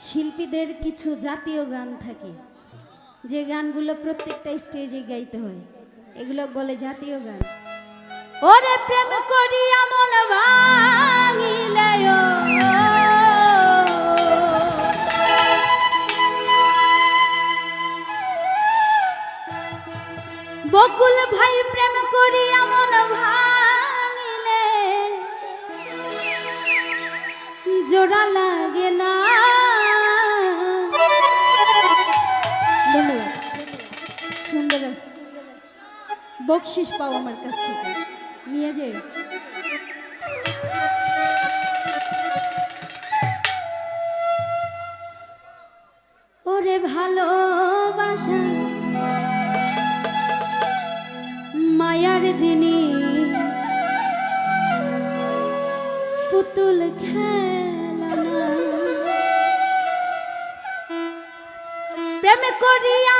শিল্পীদের কিছু জাতীয় গান থাকে। যে গানগুলো প্রত্যেকটা স্টেজে গাইতে হয়। এগুলো বলে জাতীয় গান। ওরে প্রেম করিয়া মন ভাঙিলে বকুল ভাই প্রেম করিয়া মন ভাঙিলে। জোড়া লাগে না বকশিস পাও আমার কাছ থেকে। নিয়ে যাই। ওরে ভালোবাসা, মায়ার যিনি পুতুল খেলানা প্রেম করিয়া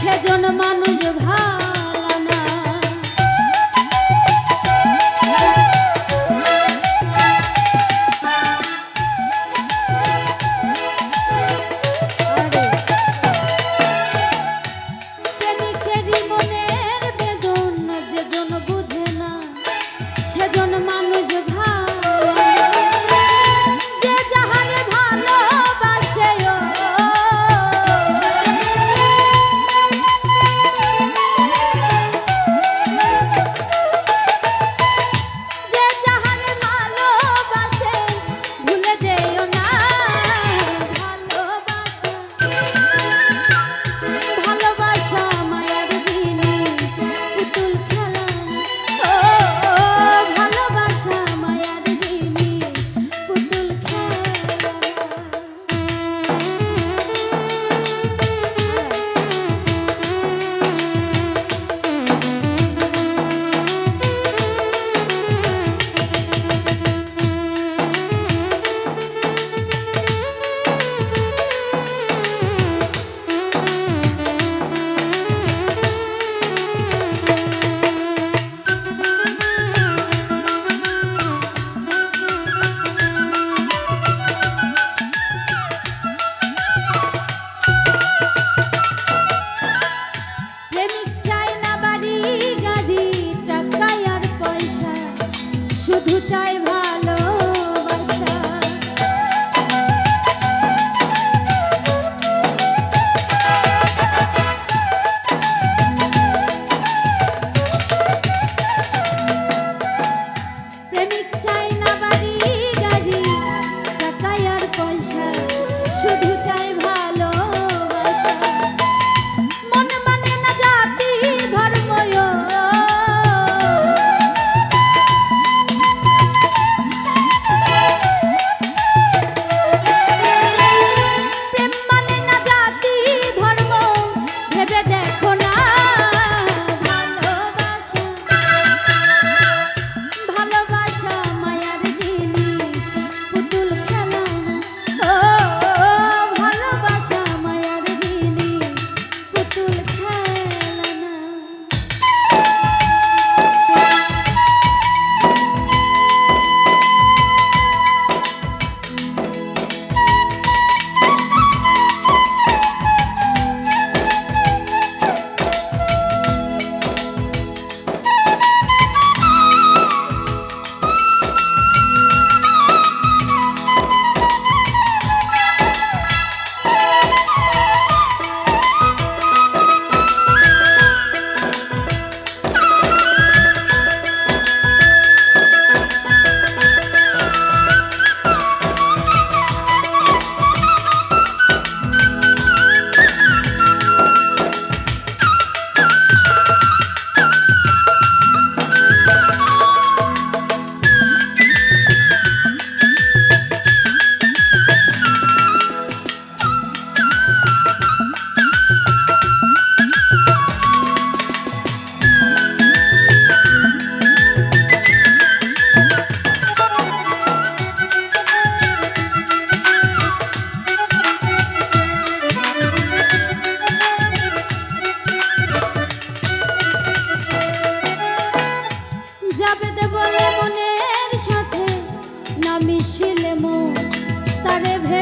সেজন মানুষ ভালো bye bye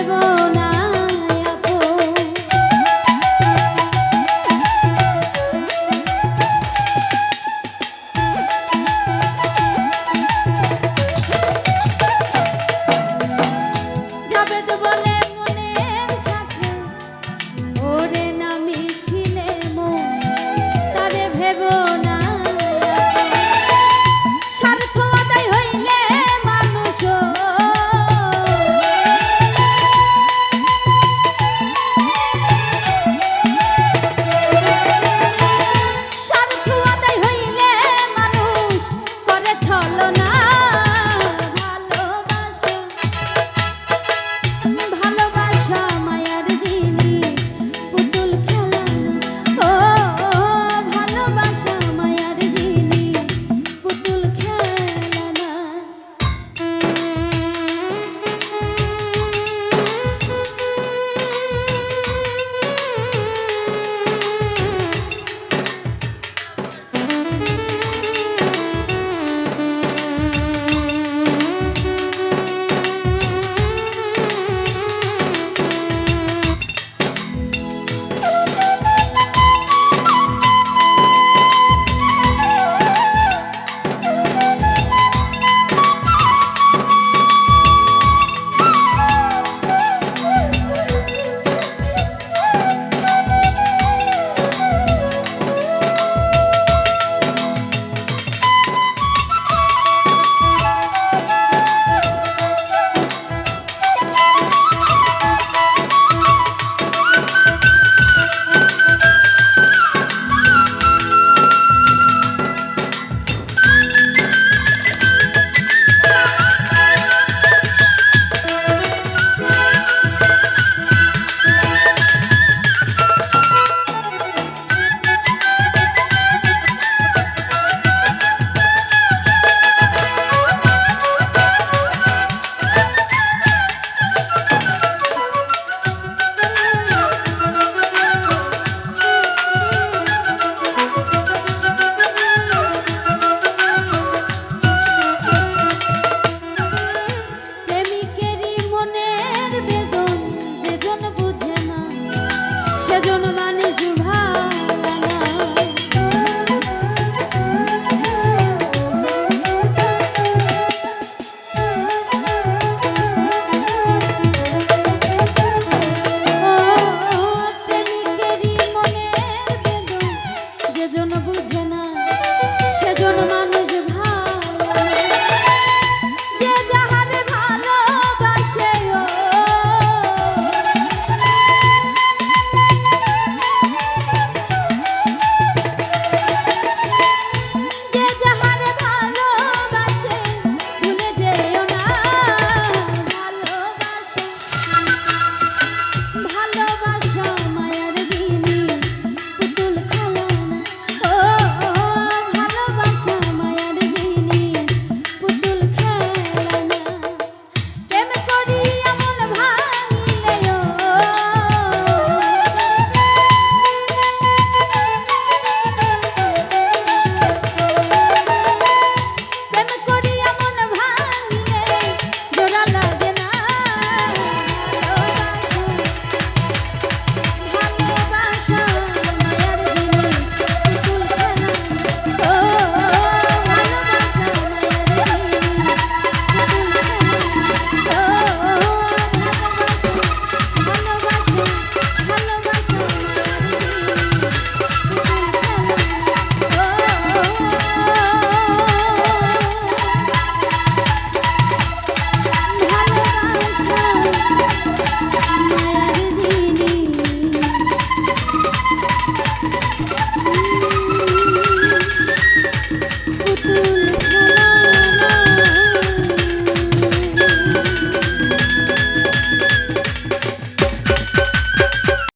জীবন